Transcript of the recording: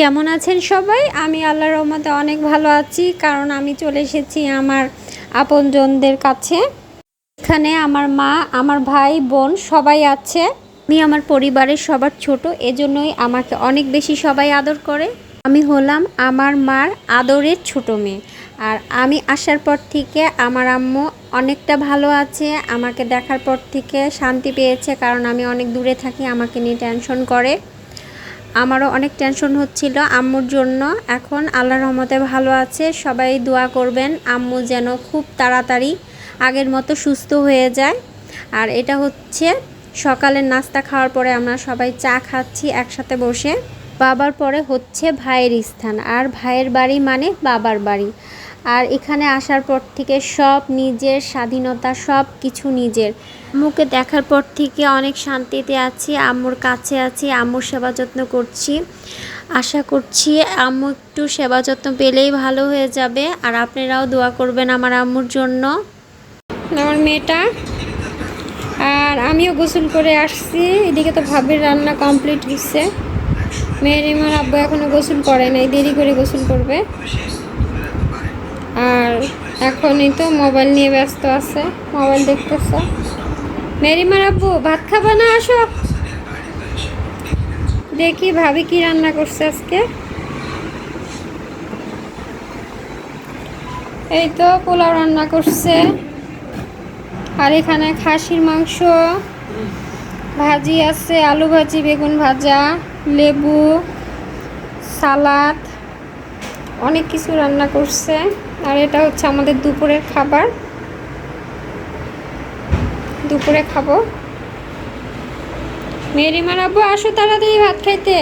কেমন আছেন সবাই? আমি আল্লাহর রহমতে অনেক ভালো আছি, কারণ আমি চলে এসেছি আমার আপনজনদের কাছে। এখানে আমার মা, আমার ভাই, বোন সবাই আছে। আমি আমার পরিবারের সবার ছোট, এজন্যই আমাকে অনেক বেশি সবাই আদর করে। আমি হলাম আমার মার আদরের ছোট মেয়ে। আর আমি আসার পর থেকে আমার আম্মু অনেকটা ভালো আছে, আমাকে দেখার পর থেকে শান্তি পেয়েছে, কারণ আমি অনেক দূরে থাকি, আমাকে নিয়ে টেনশন করে। আমারও অনেক টেনশন হচ্ছিল আম্মুর জন্য। এখন আল্লাহর রহমতে ভালো আছে, সবাই দোয়া করবেন, আম্মু যেন খুব তাড়াতাড়ি আগের মতো সুস্থ হয়ে যায়। আর এটা হচ্ছে, সকালের নাস্তা খাওয়ার পরে আমরা সবাই চা খাচ্ছি একসাথে বসে। বাবার পরে হচ্ছে ভাইয়ের স্থান, আর ভাইয়ের বাড়ি মানে বাবার বাড়ি। আর এখানে আসার পর থেকে সব নিজের স্বাধীনতা, সব কিছু নিজের। আম্মুকে দেখার পর থেকে অনেক শান্তিতে আছি, আম্মুর কাছে আছি, আম্মুর সেবা যত্ন করছি। আশা করছি আম্মু একটু সেবা যত্ন পেলেই ভালো হয়ে যাবে। আর আপনারাও দোয়া করবেন আমার আম্মুর জন্য। আমার মেয়েটা। আর আমিও গোসল করে আসছি। এদিকে তো ভাবির রান্না কমপ্লিট হচ্ছে মেয়ের আমার আব্বু এখনও গোসল করে নাই, দেরি করে গোসল করবে। এখনই তো মোবাইল নিয়ে ব্যস্ত আছে, মোবাইল দেখতেছে। মেরিমার আব্বু, ভাত খাবা না আসো? দেখি ভাবি কি রান্না করছে আজকে। এই তো পোলাও রান্না করছে। আর এখানে খাসির মাংস, ভাজি আছে, আলু ভাজি, বেগুন ভাজা, লেবু, সালাদ, অনেক কিছু রান্না করছে। আর এটা হচ্ছে আমাদের দুপুরের খাবার। দুপুরে খাব। মেরিমার আব্বু আসো তাড়াতাড়ি ভাত খাইতে।